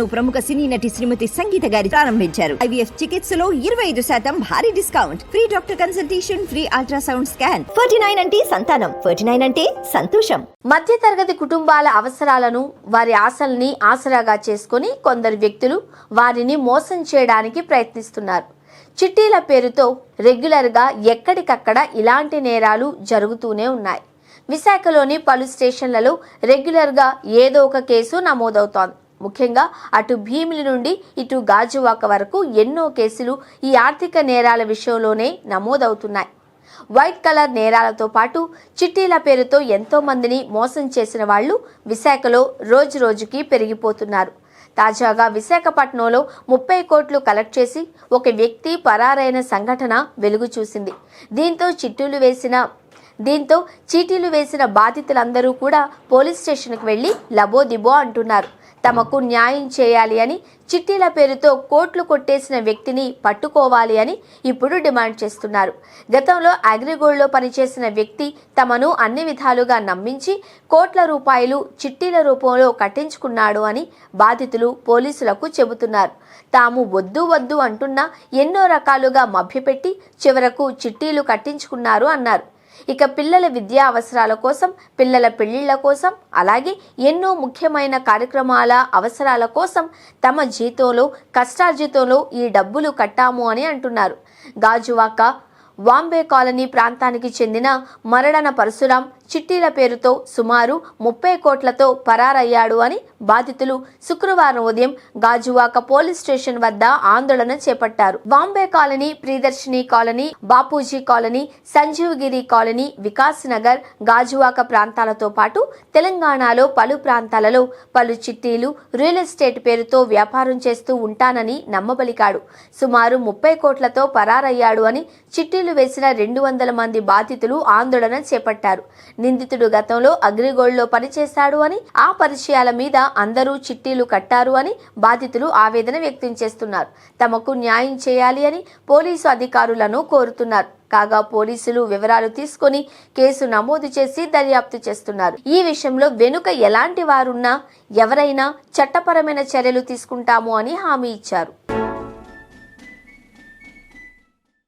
ప్రముఖ సినీ నటి శ్రీమతి సంగీత గారి ప్రారంభించారు. ఐవీఎఫ్ చికిత్సలో ఇరవై ఐదు శాతం భారీ discount. Free doctor consultation free ultrasound scan. Forty nine అంటే సంతానం. ఫోర్టీ నైన్ అంటే సంతోషం. మధ్య తరగతి కుటుంబాల అవసరాలను వారి ఆశల్ని ఆసరాగా చేసుకొని కొందరు వ్యక్తులు వారిని మోసం చేయడానికి ప్రయత్నిస్తున్నారు. చిట్టీల పేరుతో రెగ్యులర్గా ఎక్కడికక్కడ ఇలాంటి నేరాలు జరుగుతూనే ఉన్నాయి. విశాఖలోని పలు స్టేషన్లలో రెగ్యులర్గా ఏదో ఒక కేసు నమోదవుతోంది. ముఖ్యంగా అటు భీమిలి నుండి ఇటు గాజువాక వరకు ఎన్నో కేసులు ఈ ఆర్థిక నేరాల విషయంలోనే నమోదవుతున్నాయి. వైట్ కలర్ నేరాలతో పాటు చిట్టీల పేరుతో ఎంతో మందిని మోసం చేసిన వాళ్ళు విశాఖలో రోజు రోజుకి పెరిగిపోతున్నారు. తాజాగా విశాఖపట్నంలో ముప్పై కోట్లు కలెక్ట్ చేసి ఒక వ్యక్తి పరారైన సంఘటన వెలుగు చూసింది. దీంతో చిట్టులు వేసిన దీంతో చీటీలు వేసిన బాధితులందరూ కూడా పోలీస్ స్టేషన్కి వెళ్ళి లబోదిబో అంటున్నారు. తమకు న్యాయం చేయాలి అని చిట్టీల పేరుతో కోట్లు కొట్టేసిన వ్యక్తిని పట్టుకోవాలి అని ఇప్పుడు డిమాండ్ చేస్తున్నారు. గతంలో అగ్రిగోల్డ్లో పనిచేసిన వ్యక్తి తమను అన్ని విధాలుగా నమ్మించి కోట్ల రూపాయలు చిట్టీల రూపంలో కట్టించుకున్నాడు అని బాధితులు పోలీసులకు చెబుతున్నారు. తాము వద్దు వద్దు అంటున్నా ఎన్నో రకాలుగా మభ్యపెట్టి చివరకు చిట్టీలు కట్టించుకున్నారు అన్నారు. ఇక పిల్లల విద్యా అవసరాల కోసం పిల్లల పెళ్ళిళ్ళ కోసం అలాగే ఎన్నో ముఖ్యమైన కార్యక్రమాల అవసరాల కోసం తమ జీతంలో కష్టార్జితంలో ఈ డబ్బులు కట్టాము అని అంటున్నారు. గాజువాక వాంబే కాలనీ ప్రాంతానికి చెందిన మరడన పరశురాం చిట్టీల పేరుతో సుమారు ముప్పై కోట్లతో పరారయ్యాడు అని బాధితులు శుక్రవారం ఉదయం గాజువాక పోలీస్ స్టేషన్ వద్ద ఆందోళన చేపట్టారు. Bombay colony Priyadarshini colony Bapuji colony Sanjeevagiri colony Vikas Nagar Gajuwaka ప్రాంతాలతో పాటు తెలంగాణలో పలు ప్రాంతాలలో పలు చిట్టీలు రియల్ ఎస్టేట్ పేరుతో వ్యాపారం చేస్తూ ఉంటానని నమ్మబలికాడు. సుమారు ముప్పై కోట్లతో పరారయ్యాడు అని చిట్టీలు వేసిన రెండు వందల మంది బాధితులు ఆందోళన చేపట్టారు. నిందితుడు గతంలో అగ్రిగోల్డ్లో పనిచేశాడు అని ఆ పరిచయాల మీద అందరూ చిట్టీలు కట్టారు అని బాధితులు ఆవేదన వ్యక్తం చేస్తున్నారు. తమకు న్యాయం చేయాలి అని పోలీసు అధికారులను కోరుతున్నారు. కాగా పోలీసులు వివరాలు తీసుకొని కేసు నమోదు చేసి దర్యాప్తు చేస్తున్నారు. ఈ విషయంలో వెనుక ఎలాంటి వారున్నా ఎవరైనా చట్టపరమైన చర్యలు తీసుకుంటాము అని హామీ ఇచ్చారు.